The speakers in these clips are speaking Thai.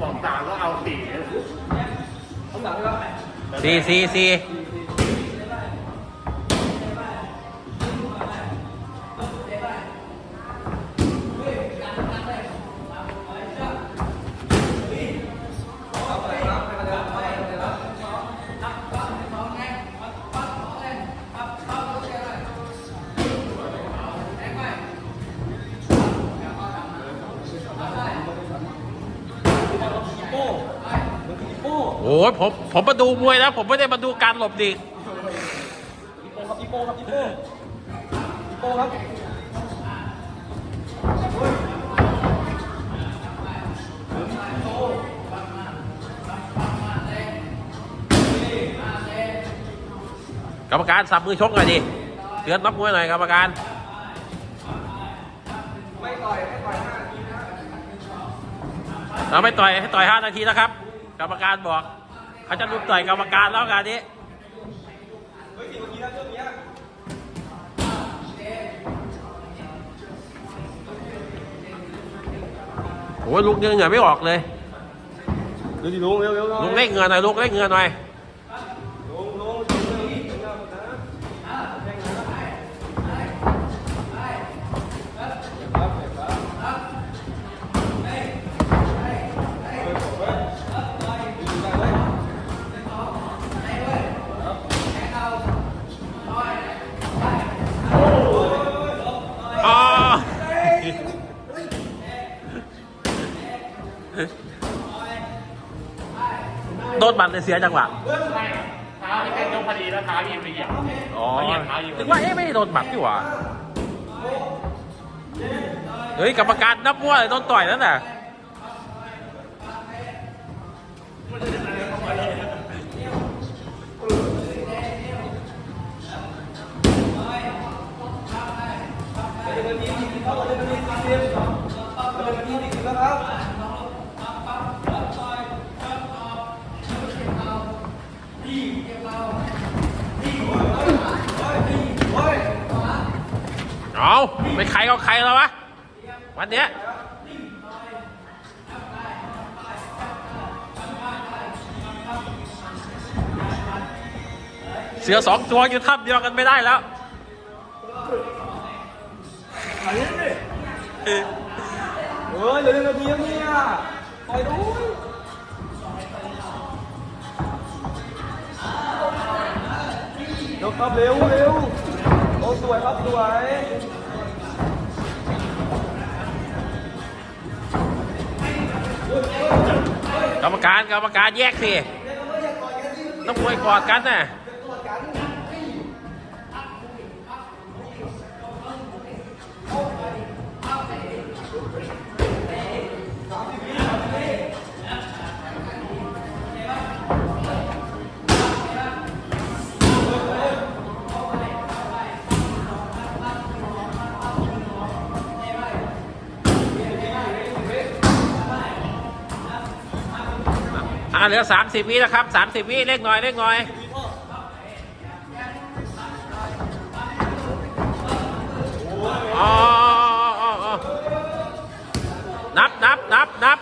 บอกสามก็เอาสี่ต้องสั่งครับสี่สี่ โป้มันคือโป้โอ้ยผมผมมาดูมวยนะผมไม่ได้มาดูการหลบดิกอีโป้ครับอีโป้ครับอีโป้อีโป้ครับกรรมการสับมือชกหน่อยดิเตือนนักมวยหน่อยกรรมการ ไม่ต่อยไม่ต่อยห้านาทีนะ เราไม่ต่อยให้ต่อยห้านาทีนะครับ กรรมการบอก เขาจะลุกต่อยกรรมการแล้วงานนี้เฮ้ยสี่นาทีแล้วช่วงเนี้ยโอ้ยลุกเงินเหงื่อไม่ออกเลย เร็วดิลุงเร็วเร็วลุกเล่งเงินหน่อยลุกเล่งเงินหน่อย ลุงลุงลุงอ๋อ โดนบัตรเลยเสียจังหวะไม่เท้าที่เป็นยกพอดีแล้วเท้ายิงไปเหยียบอ๋อเหยียบเท้ายิงนึกว่าเอ๊ะไม่ได้โดนบัตรนี่หว่าเฮ้ยกรรมการนับว่าโดนต่อยนั่นน่ะ เอาไปใครก็ใครแล้ววะ วันเนี้ยเสือสองตัวอยู่ทับเดียวกันไม่ได้แล้วเฮ้ยเหลือหนึ่งนาทีแล้วเนี่ยปล่อยดูเร็วครับเร็วเร็ว วยครับสวยกรรมการกรรมการแยกสิต้องมวยกอดกันน่ะ อ่าเหลือสามสิบวินะครับสามสิบวิเล็กน้อยเล็กน้อยอ๋ออ๋ออ๋อนับนับนับนับ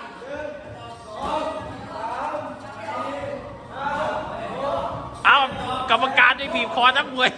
เอากรรมการได้บีบคอนักมวย